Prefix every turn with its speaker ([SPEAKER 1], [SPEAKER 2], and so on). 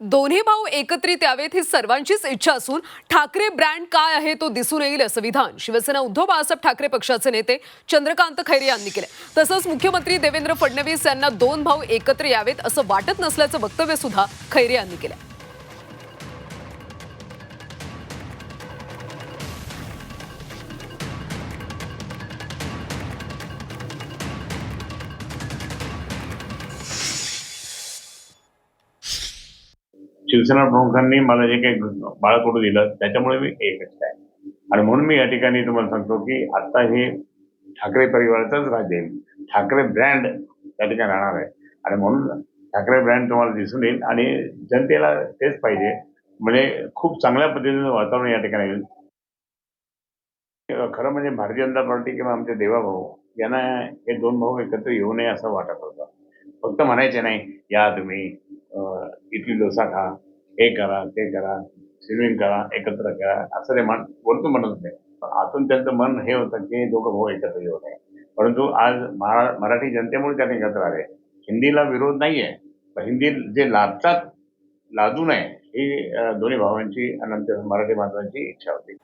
[SPEAKER 1] दोन्ही भाऊ एकत्रित यावेत ही सर्वांचीच इच्छा असून ठाकरे ब्रँड काय आहे तो दिसून येईल असं विधान शिवसेना उद्धव बाळासाहेब ठाकरे पक्षाचे नेते चंद्रकांत खैरे यांनी केले तसंच मुख्यमंत्री देवेंद्र फडणवीस यांना दोन भाऊ एकत्र यावेत असं वाटत नसल्याचं वक्तव्य सुद्धा खैरे यांनी केलं
[SPEAKER 2] शिवसेना प्रमुखांनी मला जे काही बाळकडू दिलं त्याच्यामुळे मी एकच आहे. आणि म्हणून मी या ठिकाणी तुम्हाला सांगतो की आता हे ठाकरे परिवाराचंच राज्य येईल ठाकरे ब्रँड त्या ठिकाणी राहणार आहे. आणि म्हणून ठाकरे ब्रँड तुम्हाला दिसून येईल आणि जनतेला तेच पाहिजे. म्हणजे खूप चांगल्या पद्धतीनं वातावरण या ठिकाणी येईल. खरं म्हणजे भारतीय जनता पार्टी किंवा आमचे देवाभाऊ यांना हे दोन भाऊ एकत्र येऊ नये असं वाटत होतं. फक्त म्हणायचे नाही या तुम्ही इडली डोसा खा हे करा ते करा स्विमिंग करा एकत्र करा असं ते म्हण बोलतो म्हणत होते. पण आतून त्यांचं मन हे होतं की दोघं भाऊ एकत्र येऊ नये. परंतु आज महा मराठी जनतेमुळे त्यांनी एकत्र आले. हिंदीला विरोध नाही पण हिंदी जे लादतात लादू नये ही दोन्ही भावांची अनंत मराठी माणसांची इच्छा होती.